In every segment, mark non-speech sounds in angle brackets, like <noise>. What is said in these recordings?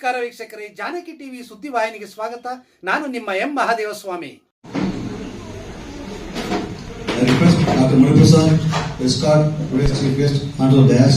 ನಮಸ್ಕಾರ ವೀಕ್ಷಕರೇ ಜಾನಕಿ ಟಿವಿ ಸುದ್ದಿವಾಹಿನಿಗೆ ಸ್ವಾಗತ ನಾನು ನಿಮ್ಮ M Mahadevaswamy I request Dr. Muripasa to escort today's chief guest onto the dais.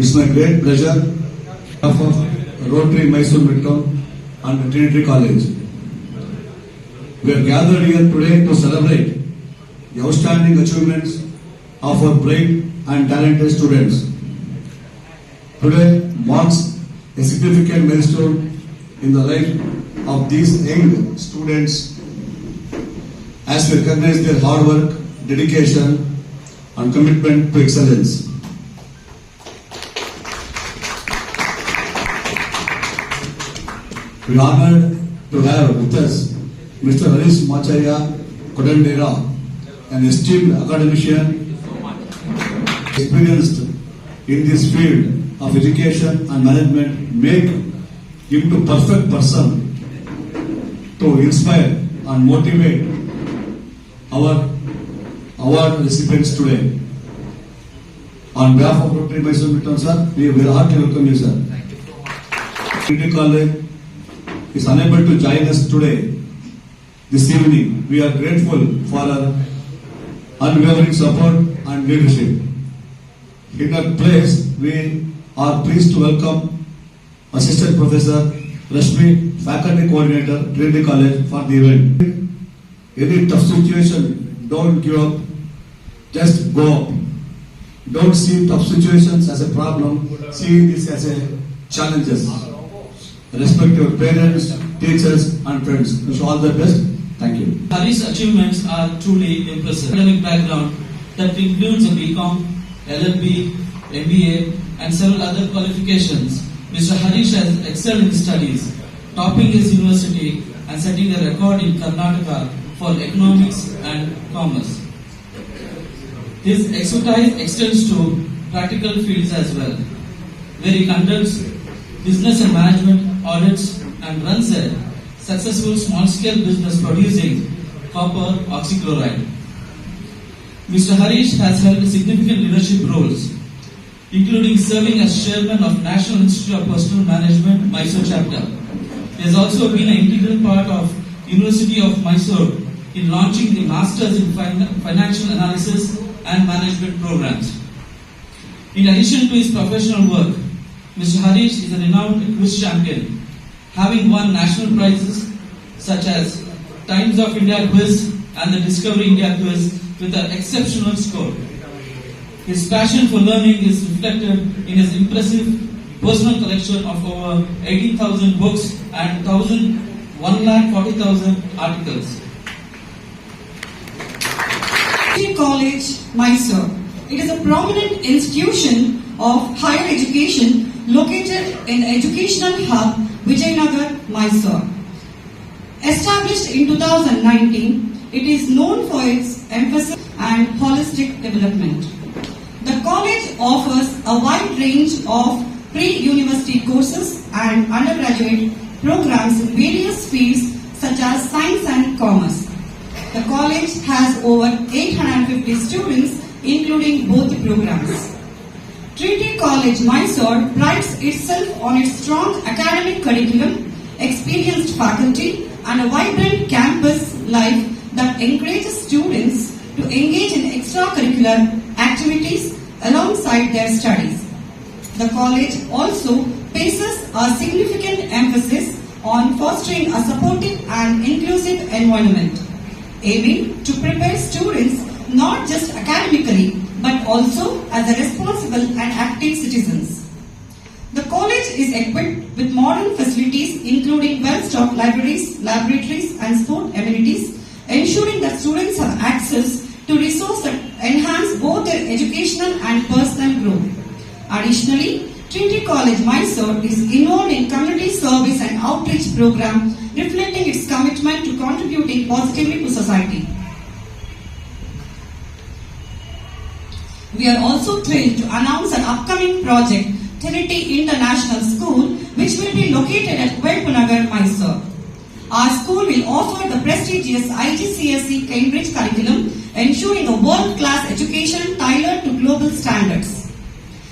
It's my great pleasure of Rotary Mysore Midtown and Trinity College. We are gathered here today to celebrate the outstanding achievements of our bright and talented students. Today marks a significant milestone in the life of these young students as we recognize their hard work, dedication, and commitment to excellence. Honored to have with us Mr. Harish Machaya Kodandera, an esteemed academician experienced in this field of education and management, make him to perfect person to inspire and motivate our award recipients today. On behalf of Rotary Mysore Midtown, sir, we very heartily welcome you, sir. Thank you so Trinity College is unable to join us today, this evening. We are grateful for our unwavering support and leadership. In our place, we are pleased to welcome Assistant Professor Rashmi, Faculty Coordinator, Trinity College for the event. Any tough situation, don't give up, just go up. Don't see tough situations as a problem, see this as a challenges. Respect your parents, teachers and friends. Wish all the best. Thank you. Harish's achievements are truly impressive. Academic background that includes a BCom, LLB, MBA, and several other qualifications. Mr. Harish has excelled in studies, topping his university and setting a record in Karnataka for economics and commerce. His expertise extends to practical fields as well, where he conducts business and management audits and runs a successful small-scale business producing copper oxychloride. Mr. Harish has held significant leadership roles, including serving as chairman of National Institute of Personal Management, Mysore chapter. He has also been an integral part of University of Mysore in launching the Masters in Fin- Financial Analysis and Management programs. In addition to his professional work, Mr. Harish is a renowned quiz champion, having won national prizes such as Times of India Quiz and the Discovery India Quiz with an exceptional score. His passion for learning is reflected in his impressive personal collection of over 18,000 books and 1,000 1,40,000 articles. College, Mysore. It is a prominent institution of higher education located in educational hub Vijayanagar, Mysore. Established in 2019, it is known for its emphasis and holistic development. The college offers a wide range of pre-university courses and undergraduate programs in various fields such as science and commerce. The college has over 850 students including both programs. Trinity College Mysore prides itself on its strong academic curriculum, experienced faculty, and a vibrant campus life that encourages students to engage in extracurricular activities alongside their studies. The college also places a significant emphasis on fostering a supportive and inclusive environment, aiming to prepare students not just academically but also as a responsible and active citizens. The college is equipped with modern facilities including well-stocked libraries, laboratories and sport amenities, ensuring that students have access to resources that enhance both their educational and personal growth. Additionally, Trinity College Mysore is involved in community service and outreach program reflecting its commitment to contributing positively to society. We are also thrilled to announce an upcoming project, Trinity International School, which will be located at Velpanagar, Mysore. Our school will offer the prestigious IGCSE E Cambridge curriculum, ensuring a world-class education tailored to global standards.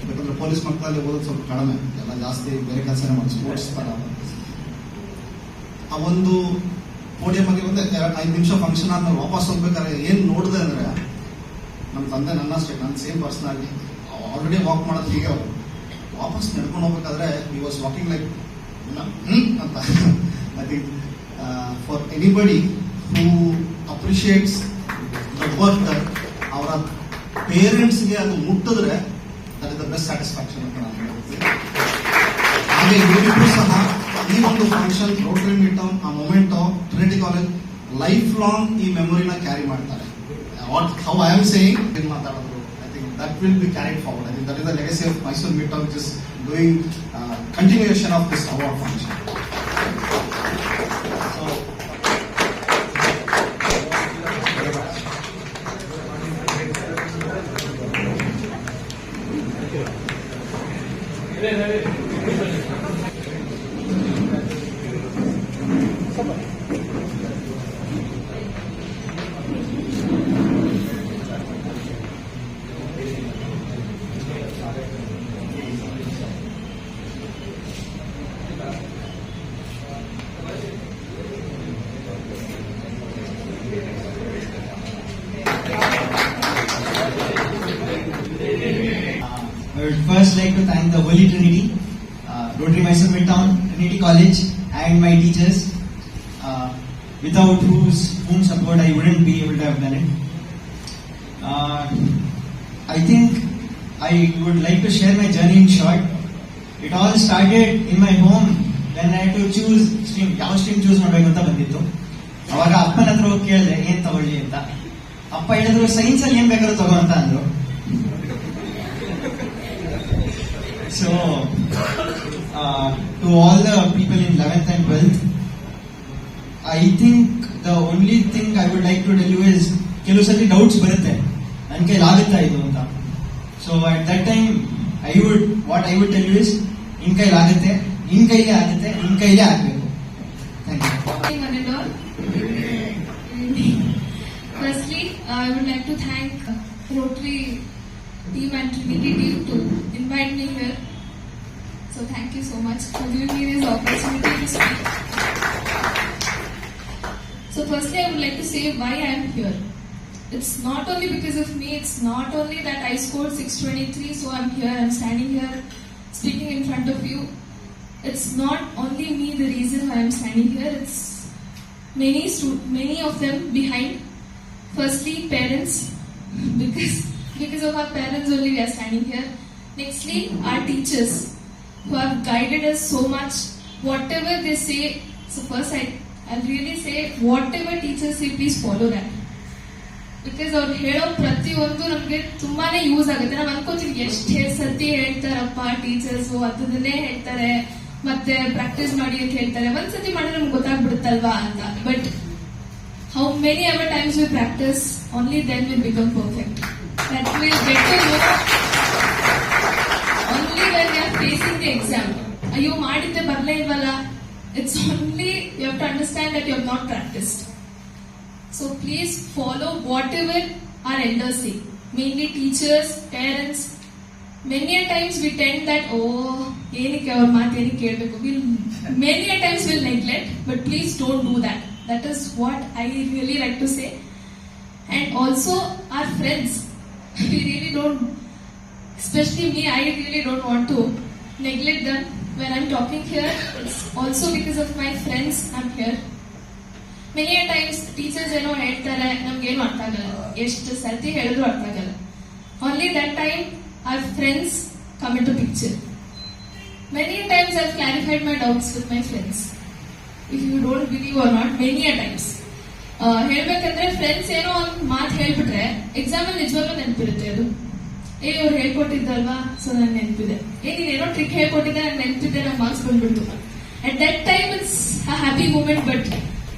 ಯಾಕಂದ್ರೆ police ಮಕ್ಕಳಲ್ಲಿ ಓದೋದು ಸ್ವಲ್ಪ ಕಡಿಮೆ ಎಲ್ಲ ಜಾಸ್ತಿ ಬೇರೆ ಕೆಲಸನೇ ಮಾಡಿ ಸ್ಪೋರ್ಟ್ಸ್ ತರ ಆ ಒಂದು ಪೋಡಿಯಂ ಆಗಿ ಒಂದು ಎರಡು ಐದು ನಿಮಿಷ ಫಂಕ್ಷನ್ ಆದ್ಮೇಲೆ ವಾಪಸ್ ಹೋಗ್ಬೇಕಾದ್ರೆ ಏನ್ ನೋಡಿದೆ ಅಂದ್ರೆ ನಮ್ಮ ತಂದೆ ನನ್ನ ಅಷ್ಟೇ ನನ್ನ ಸೇಮ್ ಪರ್ಸನ್ ಆಗಿ ಆಲ್ರೆಡಿ ವಾಕ್ ಮಾಡೋದು ಹೀಗೆ ಅವರು. ವಾಪಸ್ ನಡ್ಕೊಂಡು ಹೋಗ್ಬೇಕಾದ್ರೆ ಈ ವಾಸ್ ವಾಕಿಂಗ್ ಲೈಕ್ ಅಂತ. I think for anybody who appreciates work ಅವರ ಪೇರೆಂಟ್ಸ್ಗೆ ಅದು ಮುಟ್ಟಿದ್ರೆ ದಟ್ ದ ಬೆಸ್ಟ್ ಸ್ಯಾಟಿಸ್ಫ್ಯಾಕ್ಷನ್ ಅಂತ ನಾನು ಹೇಳ್ತೀನಿ. ಹಾಗೆ ಸಹ ಈ ಒಂದು ಫಂಕ್ಷನ್ ರೋಟರಿ ಮೀಟಮ್ ಆ moment Trinity college life long ಈ ಮೆಮೊರಿನ ಕ್ಯಾರಿ ಮಾಡ್ತಾರೆ. what how I am saying, I think that will be carried forward. I think that is the legacy of Mysore Meetup, which is doing uh, continuation of this award function. I would first like to thank the Holy Trinity, uh, Rotary Mysore Midtown Trinity College, and my teachers, uh, without whose whom support I wouldn't be able to have done it. Uh, I think I would like to share my journey in short. It all started in my home when I had to choose stream, ಯಾವ stream choose ಮಾಡ್ಬೇಕು ಅಂತ ಬಂದಿತ್ತು ಅವಾಗ ಅಪ್ಪನ ಹತ್ರ ಹೋಗಿ ಕೇಳಿದೆ ಏನ್ ತಗೊಳ್ಳಿ ಅಂತ ಅಪ್ಪ ಹೇಳಿದ್ರು ಸೈನ್ಸ್ ಅಲ್ಲಿ ಏನ್ ಬೇಕಾದ್ರೂ ತಗೋ ಅಂತ ಅಂದ್ರು So, uh, to all the people in 11th and 12th, I think the only thing I would like to tell you is ಕೆಲವು ಸತಿ ಡೌಟ್ಸ್ ಬರುತ್ತೆ ನನ್ನ ಕೈಲಿ ಆಗುತ್ತಾ ಇದು ಅಂತ so at that time I would what I would tell you is ನಿನ್ ಕೈಲಿ ಆಗುತ್ತೆ ನಿನ್ ಕೈಲೇ ಆಗುತ್ತೆ ನಿನ್ ಕೈಲೇ ಆಗ್ಬೇಕು thank you One and all. Firstly, I would like to thank Rotary team and Trinity team to invite me here. So thank you so much for giving me this opportunity to speak. So firstly, I would like to say why I am here. It's not only because of me, it's not only that I scored 623, so I'm here, I'm standing here speaking in front of you. It's not only me the reason why I'm standing here, it's many many of them behind. Firstly, parents, <laughs> because because of our parents only we are standing here. Nextly, our teachers who have guided us so much. Whatever they say, so first I I'll really say whatever teachers say, please follow that. Because ಅವ್ರು ಹೇಳೋ ಪ್ರತಿಯೊಂದು ನಮಗೆ ತುಂಬಾನೇ use ಆಗುತ್ತೆ ನಾವು ಅನ್ಕೋತೀವಿ ಎಷ್ಟೇ ಸತಿ ಹೇಳ್ತಾರಪ್ಪ teachers ಅದನ್ನೇ ಹೇಳ್ತಾರೆ ಮತ್ತೆ ಪ್ರಾಕ್ಟೀಸ್ ಮಾಡಿ ಅಂತ ಹೇಳ್ತಾರೆ ಒಂದ್ಸತಿ ಮಾಡಿದ್ರೆ ನಮ್ಗೆ ಗೊತ್ತಾಗ್ಬಿಡುತ್ತಲ್ವಾ ಅಂತ but how many our times we practice only then will become perfect that will get to know only when you are facing the exam ಅಯ್ಯೋ ಮಾಡಿದ್ದೆ ಬರಲೇ ಇಲ್ವಲ್ಲ it's only you have to understand that you have not practised So please follow whatever our elders say. Mainly teachers, parents. Many a times we tend that, oh, ಏನಕ್ಕೆ ಅವ್ರ ಮಾತು ಏನಕ್ಕೆ ಕೇಳಬೇಕು will many a times will neglect, but please don't do that. That is what I really like to say. And also our friends, we really don't especially me, I really don't want to neglect them when I'm talking here. It's also because of my friends I'm here. Many times teachers ಏನೋ ಹೇಳ್ತಾರೆ ನಮ್ಗೇನು ಅರ್ಥ ಆಗಲ್ಲ ಎಷ್ಟು ಸರ್ತಿ ಹೇಳಿದ್ರು ಅರ್ಥ ಆಗಲ್ಲ only that time are friends come in to picture many times I clarified my doubts with my friends if you don't believe R not many a times ಹೇಳ್ಬೇಕಂದ್ರೆ ಫ್ರೆಂಡ್ಸ್ ಏನೋ ಒಂದ್ ಮಾತು ಹೇಳ್ಬಿಟ್ರೆ ಎಕ್ಸಾಮ್ ಅಲ್ಲಿ ನಿಜವಾಗ್ಲೂ ನೆನಪಿರುತ್ತೆ ಅದು. ಏ ಇವ್ರು ಹೇಳ್ಕೊಟ್ಟಿದ್ದಲ್ವಾ? ಸೊ ನನ್ ನೆನಪಿದೆ. ಏ ನೀನೇನೋ ಟ್ರಿಕ್ ಹೇಳ್ಕೊಟ್ಟಿದ್ದೆ ನನ್ ನೆನಪಿದೆ ನನ್ ಮಾರ್ಕ್ಸ್ ಬಂದ್ಬಿಡ್ತು. At that time it's a happy moment but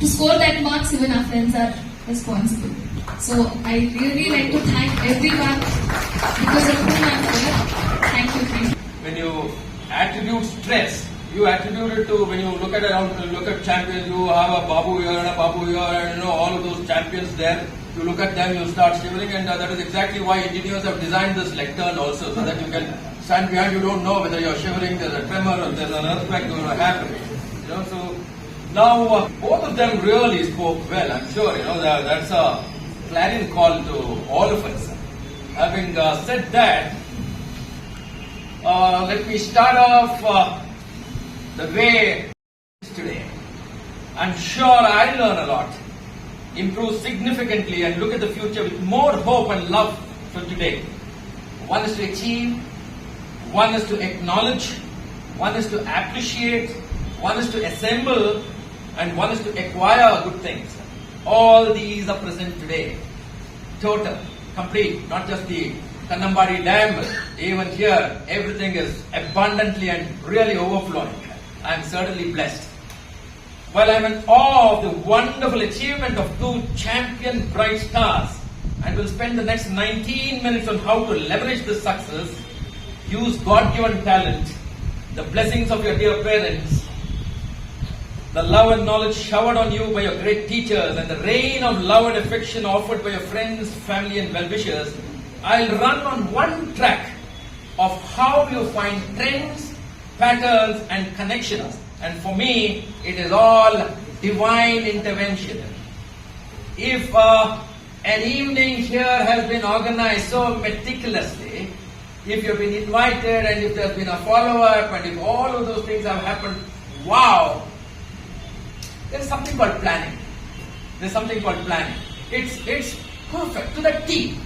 to score that marks even ಆ friends are responsible so I really like to thank everyone because of thank you thank you when you stress, you attribute it to when you look at around, look at champions. You have a Babu here and a Babu here, and you know all of those champions there. You look at them, you start shivering, and uh, that is exactly why engineers have designed this lectern also, so that you can stand behind. You don't know whether you're shivering. There's a tremor or there's an earthquake going to happen. You know, so now uh, both of them really spoke well. I'm sure you know that, that's a clarion call to all of us. Having uh, said that. Uh, let me start off uh, the way today. I'm sure I learn a lot, improve significantly, and look at the future with more hope and love for today. One is to achieve, one is to acknowledge, one is to appreciate, one is to assemble, and one is to acquire good things. All these are present today total, complete, not just the Kanambadi Dam. Even here, everything is abundantly and really overflowing. I am certainly blessed. While I am in awe of the wonderful achievement of two champion bright stars, and will spend the next 19 minutes on how to leverage this success, use God-given talent, the blessings of your dear parents, the love and knowledge showered on you by your great teachers and the rain of love and affection offered by your friends, family, and well wishers, I'll run on one track of how you find trends, patterns, and connections. And for me, it is all divine intervention. If uh, an evening here has been organized so meticulously, if you've been invited and if there's been a follow up and if all of those things have happened, wow, there's something called planning. There's something called planning. It's it's perfect to the T.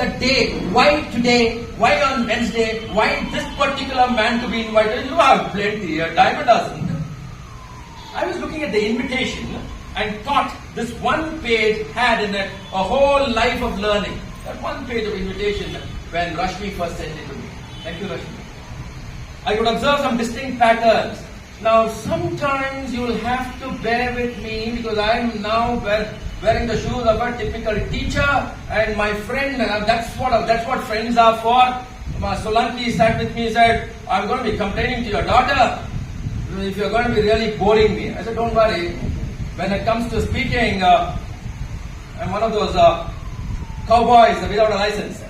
The day, why today, why on Wednesday, why this particular man to be invited? You have plenty, a dime a dozen. I was looking at the invitation and thought this one page had in it a whole life of learning. That one page of invitation when Rashmi first sent it to me. Thank you, Rashmi. I could observe some distinct patterns. Now, sometimes you will have to bear with me because I am now wear, wearing the shoes of a typical teacher and my friend. uh, that's what that's what friends are for. Ma Solanki sat with me and said, "I'm going to be complaining to your daughter if you're going to be really boring me." I said, "Don't worry. When it comes to speaking, uh, I'm one of those uh, cowboys without a license."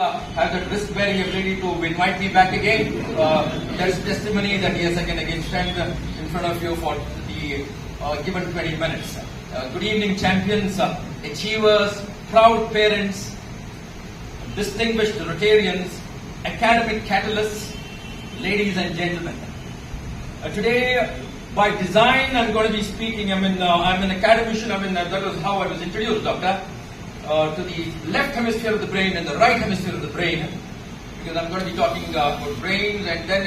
uh, have the risk-bearing ability to invite me back again. Uh, there is testimony that yes, I can again stand uh, in front of you for the uh, given 20 minutes. Uh, good evening, champions, uh, achievers, proud parents, distinguished Rotarians, academic catalysts, ladies and gentlemen. Uh, today, by design, I'm going to be speaking. I'm in. Uh, I'm an academician. I mean, uh, that was how I was introduced, Doctor. Uh, to the left hemisphere of the brain and the right hemisphere of the brain, because I'm going to be talking uh, about brains and then.